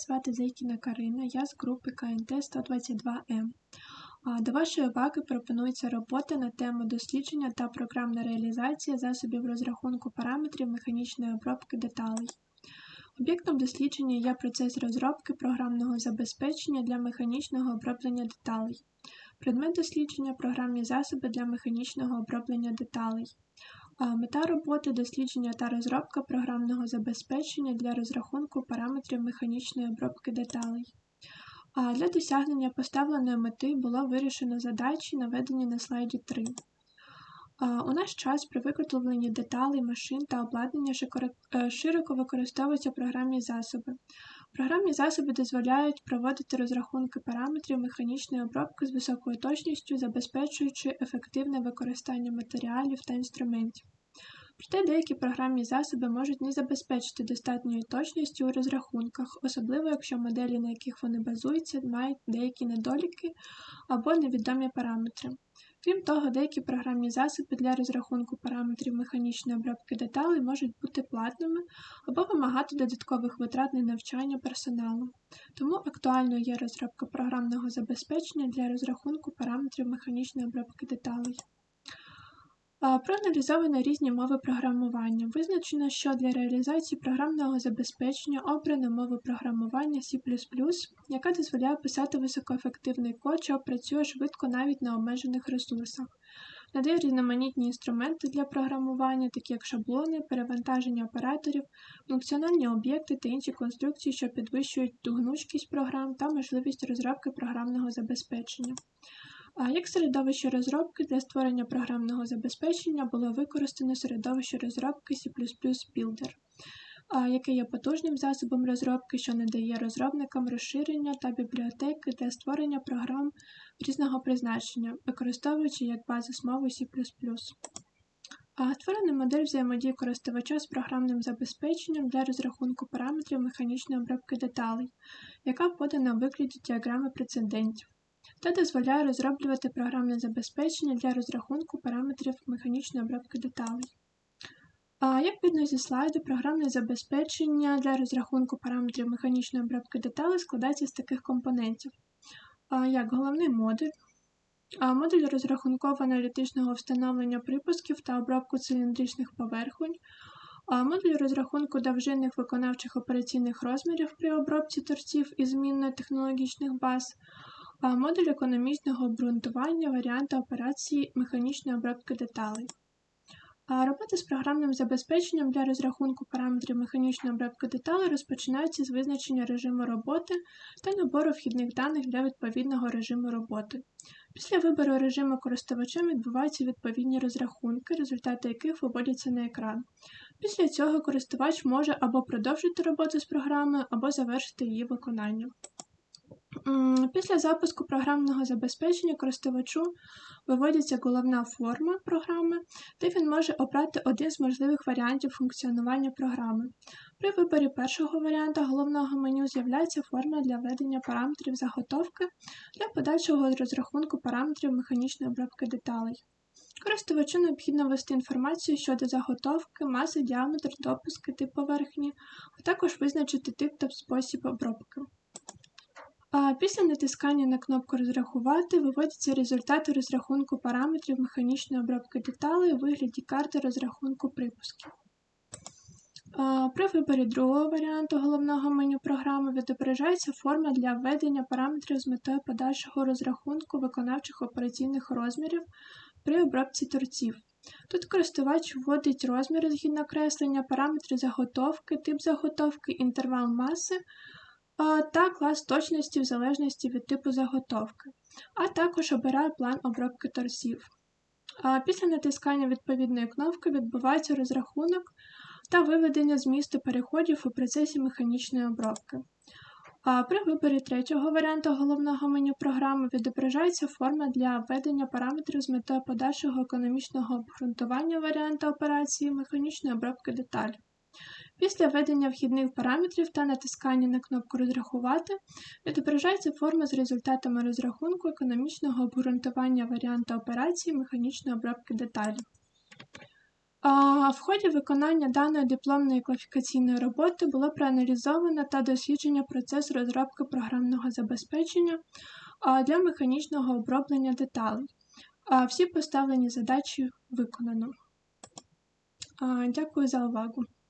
звати Зайкіна Карина, я з групи КНТ 122М. До вашої уваги пропонується робота на тему дослідження та програмна реалізація засобів розрахунку параметрів механічної обробки деталей. Об'єктом дослідження є процес розробки програмного забезпечення для механічного оброблення деталей. Предмет дослідження програмні засоби для механічного оброблення деталей. Мета роботи дослідження та розробка програмного забезпечення для розрахунку параметрів механічної обробки деталей. Для досягнення поставленої мети було вирішено задачі, наведені на слайді 3. У наш час при виготовленні деталей, машин та обладнання е, широко використовуються програмні засоби. Програмні засоби дозволяють проводити розрахунки параметрів механічної обробки з високою точністю, забезпечуючи ефективне використання матеріалів та інструментів. Проте деякі програмні засоби можуть не забезпечити достатньої точності у розрахунках, особливо якщо моделі, на яких вони базуються, мають деякі недоліки або невідомі параметри. Крім того, деякі програмні засоби для розрахунку параметрів механічної обробки деталей можуть бути платними або вимагати додаткових витрат на навчання персоналу. Тому актуальною є розробка програмного забезпечення для розрахунку параметрів механічної обробки деталей. Проаналізовано різні мови програмування. Визначено, що для реалізації програмного забезпечення обрано мову програмування C, яка дозволяє писати високоефективний код, що працює швидко навіть на обмежених ресурсах. Надає різноманітні інструменти для програмування, такі як шаблони, перевантаження операторів, функціональні об'єкти та інші конструкції, що підвищують гнучкість програм та можливість розробки програмного забезпечення. Як середовище розробки для створення програмного забезпечення було використано середовище розробки C Builder, яке є потужним засобом розробки, що надає розробникам розширення та бібліотеки для створення програм різного призначення, використовуючи як базу базисмову C. Створена модель взаємодії користувача з програмним забезпеченням для розрахунку параметрів механічної обробки деталей, яка подана у вигляді діаграми прецедентів та дозволяє розроблювати програмне забезпечення для розрахунку параметрів механічної обробки деталей. Як видно зі слайду, програмне забезпечення для розрахунку параметрів механічної обробки деталей складається з таких компонентів, як головний модуль, модуль розрахунково-аналітичного встановлення припусків та обробку циліндричних поверхонь, модуль розрахунку довжинних виконавчих операційних розмірів при обробці торців і змінно-технологічних баз, Модуль економічного обґрунтування варіанти операції механічної обробки деталей. Робота з програмним забезпеченням для розрахунку параметрів механічної обробки деталей розпочинається з визначення режиму роботи та набору вхідних даних для відповідного режиму роботи. Після вибору режиму користувачем відбуваються відповідні розрахунки, результати яких виводяться на екран. Після цього користувач може або продовжити роботу з програмою, або завершити її виконання. Після запуску програмного забезпечення користувачу виводиться головна форма програми, де він може обрати один з можливих варіантів функціонування програми. При виборі першого варіанта головного меню з'являється форма для введення параметрів заготовки для подальшого розрахунку параметрів механічної обробки деталей. Користувачу необхідно ввести інформацію щодо заготовки, маси, діаметр, допуски, тип поверхні, а також визначити тип та спосіб обробки. Після натискання на кнопку Розрахувати виводяться результати розрахунку параметрів механічної обробки деталей у вигляді карти розрахунку припусків. При виборі другого варіанту головного меню програми відображається форма для введення параметрів з метою подальшого розрахунку виконавчих операційних розмірів при обробці торців. Тут користувач вводить розміри згідно креслення, параметри заготовки, тип заготовки, інтервал маси, та клас точності в залежності від типу заготовки, а також обираю план обробки торсів. Після натискання відповідної кнопки відбувається розрахунок та виведення змісту переходів у процесі механічної обробки. При виборі третього варіанту головного меню програми відображається форма для введення параметрів з метою подальшого економічного обґрунтування варіанта операції механічної обробки деталей. Після введення вхідних параметрів та натискання на кнопку Розрахувати відображається форма з результатами розрахунку економічного обґрунтування варіанта операції механічної обробки деталей. В ході виконання даної дипломної кваліфікаційної роботи було проаналізовано та досліджено процес розробки програмного забезпечення для механічного оброблення деталей. Всі поставлені задачі виконано. Дякую за увагу.